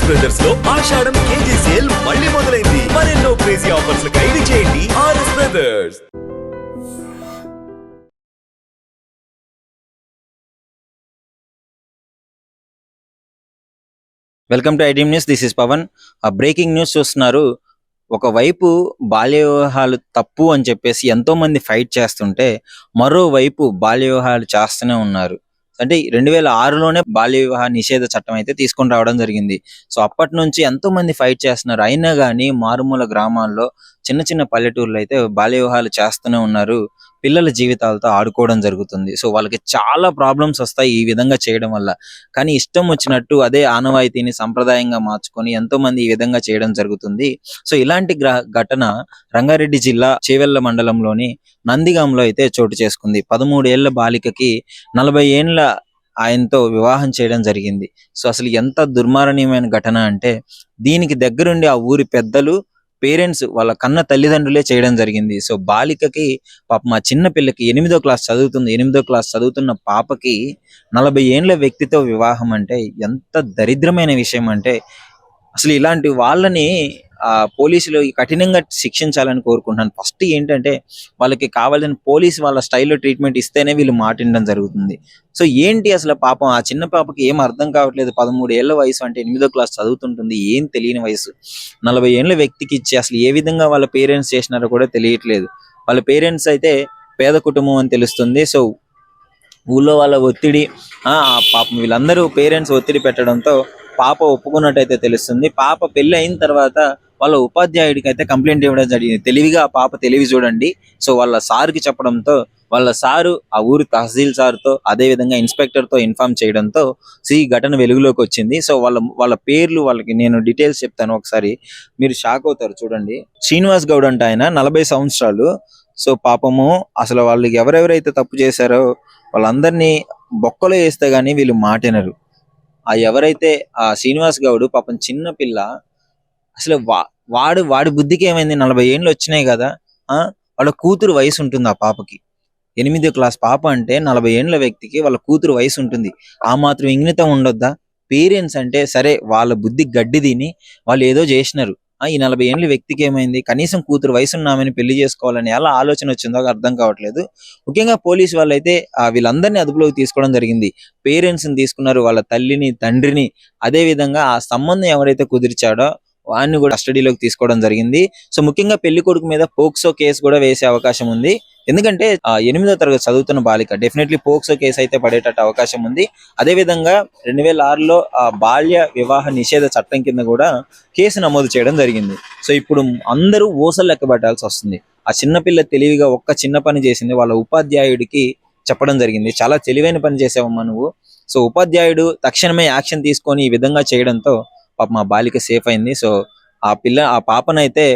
RS బ్రదర్స్లో ఆషాఢం KG sale మళ్ళీ మొదలైంది. మరెన్నో క్రేజీ ఆఫర్స్ ఖైదీ చేయండి RS brothers welcome to idiom news this is Pavan ఆ బ్రేకింగ్ న్యూస్ చూస్తున్నారు. ఒకవైపు బాల్య వివాహాలు తప్పు అని చెప్పేసి ఎంతోమంది ఫైట్ చేస్తుంటే మరోవైపు బాల్య వివాహాలు చేస్తూనే ఉన్నారు. అంటే రెండు వేల ఆరులోనే బాల్య వివాహ నిషేధ చట్టం అయితే తీసుకొని రావడం జరిగింది. సో అప్పటి నుంచి ఎంతో మంది ఫైట్ చేస్తున్నారు. అయినా కానీ మారుమూల గ్రామాల్లో చిన్న చిన్న పల్లెటూర్లు అయితే బాల్య వివాహాలు చేస్తూనే ఉన్నారు. పిల్లల జీవితాలతో ఆడుకోవడం జరుగుతుంది. సో వాళ్ళకి చాలా ప్రాబ్లమ్స్ వస్తాయి ఈ విధంగా చేయడం వల్ల. కానీ ఇష్టం వచ్చినట్టు అదే ఆనవాయితీని సంప్రదాయంగా మార్చుకొని ఎంతో మంది ఈ విధంగా చేయడం జరుగుతుంది. సో ఇలాంటి ఘటన రంగారెడ్డి జిల్లా చేవెళ్ళ మండలంలోని నందిగాంలో అయితే చోటు చేసుకుంది. పదమూడేళ్ళ బాలికకి నలభై ఏండ్ల ఆయనతో వివాహం చేయడం జరిగింది. సో అసలు ఎంత దుర్మారణీయమైన ఘటన అంటే దీనికి దగ్గరుండి ఆ ఊరి పెద్దలు పేరెంట్స్ వాళ్ళ కన్న తల్లిదండ్రులే చేయడం జరిగింది. సో బాలికకి పాప మా చిన్న పిల్లకి ఎనిమిదో క్లాస్ చదువుతుంది. ఎనిమిదో క్లాస్ చదువుతున్న పాపకి నలభై ఏండ్ల వ్యక్తితో వివాహం అంటే ఎంత దరిద్రమైన విషయం అంటే అసలు ఇలాంటి వాళ్ళని పోలీసులు కఠినంగా శిక్షించాలని కోరుకుంటున్నాను. ఫస్ట్ ఏంటంటే వాళ్ళకి కావాలని పోలీస్ వాళ్ళ స్టైల్లో ట్రీట్మెంట్ ఇస్తేనే వీళ్ళు మాటిండడం జరుగుతుంది. సో ఏంటి అసలు పాపం? ఆ చిన్న పాపకి ఏం అర్థం కావట్లేదు. పదమూడు ఏళ్ళ వయసు అంటే ఎనిమిదో క్లాస్ చదువుతుంటుంది. ఏం తెలియని వయసు. నలభై ఏళ్ళ వ్యక్తికి ఇచ్చి అసలు ఏ విధంగా వాళ్ళ పేరెంట్స్ చేసినారో కూడా తెలియట్లేదు. వాళ్ళ పేరెంట్స్ అయితే పేద కుటుంబం అని తెలుస్తుంది. సో ఊళ్ళో వాళ్ళ ఒత్తిడి ఆ పాపం వీళ్ళందరూ పేరెంట్స్ ఒత్తిడి పెట్టడంతో పాప ఒప్పుకున్నట్టయితే తెలుస్తుంది. పాప పెళ్ళి అయిన తర్వాత వాళ్ళ ఉపాధ్యాయుడికి అయితే కంప్లైంట్ ఇవ్వడం జరిగింది. తెలివిగా ఆ పాప తెలివి చూడండి. సో వాళ్ళ సార్కి చెప్పడంతో వాళ్ళ సారు ఆ ఊరు తహసీల్ సార్తో అదే విధంగా ఇన్స్పెక్టర్తో ఇన్ఫార్మ్ చేయడంతో సి ఘటన వెలుగులోకి వచ్చింది. సో వాళ్ళ వాళ్ళ పేర్లు వాళ్ళకి నేను డీటెయిల్స్ చెప్తాను ఒకసారి. మీరు షాక్ అవుతారు చూడండి. శ్రీనివాస్ గౌడ్ అంటే ఆయన నలభై సంవత్సరాలు. సో పాపము అసలు వాళ్ళు ఎవరెవరైతే తప్పు చేశారో వాళ్ళందరినీ బొక్కలో వేస్తే గానీ వీళ్ళు మాటినరు. ఆ ఎవరైతే ఆ శ్రీనివాస్ గౌడ్ పాపం చిన్న పిల్ల అసలు వా వాడు వాడి బుద్ధికి ఏమైంది? నలభై ఏళ్ళు వచ్చినాయి కదా ఆ? వాళ్ళ కూతురు వయసు ఉంటుంది ఆ పాపకి. ఎనిమిదో క్లాస్ పాప అంటే నలభై ఏళ్ళ వ్యక్తికి వాళ్ళ కూతురు వయసు ఉంటుంది. ఆ మాత్రం ఇంగితం ఉండొద్దా? పేరెంట్స్ అంటే సరే వాళ్ళ బుద్ధి గడ్డి తిని వాళ్ళు ఏదో చేసినారు. ఆ ఈ నలభై ఏళ్ళ వ్యక్తికి ఏమైంది? కనీసం కూతురు వయసు ఉన్నామని పెళ్ళి చేసుకోవాలని ఎలా ఆలోచన వచ్చిందో అర్థం కావట్లేదు. ముఖ్యంగా పోలీసు వాళ్ళైతే ఆ వీళ్ళందరినీ అదుపులోకి తీసుకోవడం జరిగింది. పేరెంట్స్ని తీసుకున్నారు వాళ్ళ తల్లిని తండ్రిని. అదే విధంగా ఆ సంబంధం ఎవరైతే కుదిర్చాడో వాడిని కూడా కస్టడీలోకి తీసుకోవడం జరిగింది. సో ముఖ్యంగా పెళ్ళి కొడుకు మీద పోక్సో కేసు కూడా వేసే అవకాశం ఉంది. ఎందుకంటే ఎనిమిదో తరగతి చదువుతున్న బాలిక డెఫినెట్లీ పోక్సో కేసు అయితే పడేటట్టు అవకాశం ఉంది. అదే విధంగా రెండు వేల ఆరులో ఆ బాల్య వివాహ నిషేధ చట్టం కింద కూడా కేసు నమోదు చేయడం జరిగింది. సో ఇప్పుడు అందరూ ఊసలు లెక్కబెట్టాల్సి వస్తుంది. ఆ చిన్నపిల్ల తెలివిగా ఒక్క చిన్న పని చేసింది వాళ్ళ ఉపాధ్యాయుడికి చెప్పడం జరిగింది. చాలా తెలివైన పని చేసావమ్మా నువ్వు. సో ఉపాధ్యాయుడు తక్షణమే యాక్షన్ తీసుకొని ఈ విధంగా చేయడంతో పాప మా బాలిక సేఫ్ అయింది. సో ఆ పిల్ల ఆ పాపనైతే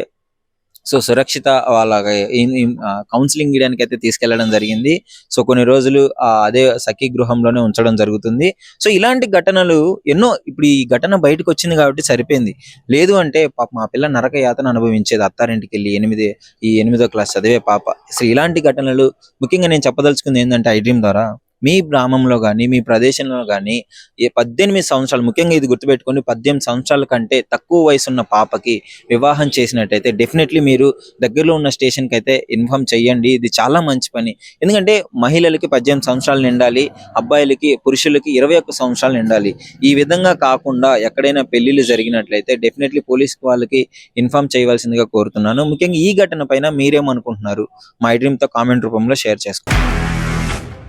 సో సురక్షిత వాళ్ళ కౌన్సిలింగ్ ఇవ్వడానికి అయితే తీసుకెళ్ళడం జరిగింది. సో కొన్ని రోజులు ఆ అదే సఖీ గృహంలోనే ఉంచడం జరుగుతుంది. సో ఇలాంటి ఘటనలు ఎన్నో ఇప్పుడు ఈ ఘటన బయటకు వచ్చింది కాబట్టి సరిపోయింది. లేదు అంటే పాప మా పిల్ల నరక యాతన అనుభవించేది అత్తారింటికి వెళ్ళి ఎనిమిది ఈ ఎనిమిదో క్లాస్ చదివే పాప. సో ఇలాంటి ఘటనలు ముఖ్యంగా నేను చెప్పదలుచుకుంది ఏంటంటే ఐ డ్రీమ్ ద్వారా. మీ గ్రామంలో కానీ మీ ప్రదేశంలో కానీ ఏ పద్దెనిమిది సంవత్సరాలు ముఖ్యంగా ఇది గుర్తుపెట్టుకొని పద్దెనిమిది సంవత్సరాల కంటే తక్కువ వయసు ఉన్న పాపకి వివాహం చేసినట్టయితే డెఫినెట్లీ మీరు దగ్గరలో ఉన్న స్టేషన్కి అయితే ఇన్ఫార్మ్ చేయండి ఇది చాలా మంచి పని. ఎందుకంటే మహిళలకి పద్దెనిమిది సంవత్సరాలు నిండాలి అబ్బాయిలకి పురుషులకి ఇరవై ఒక్క సంవత్సరాలు నిండాలి. ఈ విధంగా కాకుండా ఎక్కడైనా పెళ్ళిళ్ళు జరిగినట్లయితే డెఫినెట్లీ పోలీస్ వాళ్ళకి ఇన్ఫార్మ్ చేయవలసిందిగా కోరుతున్నాను. ముఖ్యంగా ఈ ఘటన పైన మీరేమనుకుంటున్నారు? మా డ్రీమ్తో కామెంట్ రూపంలో షేర్ చేసుకోండి.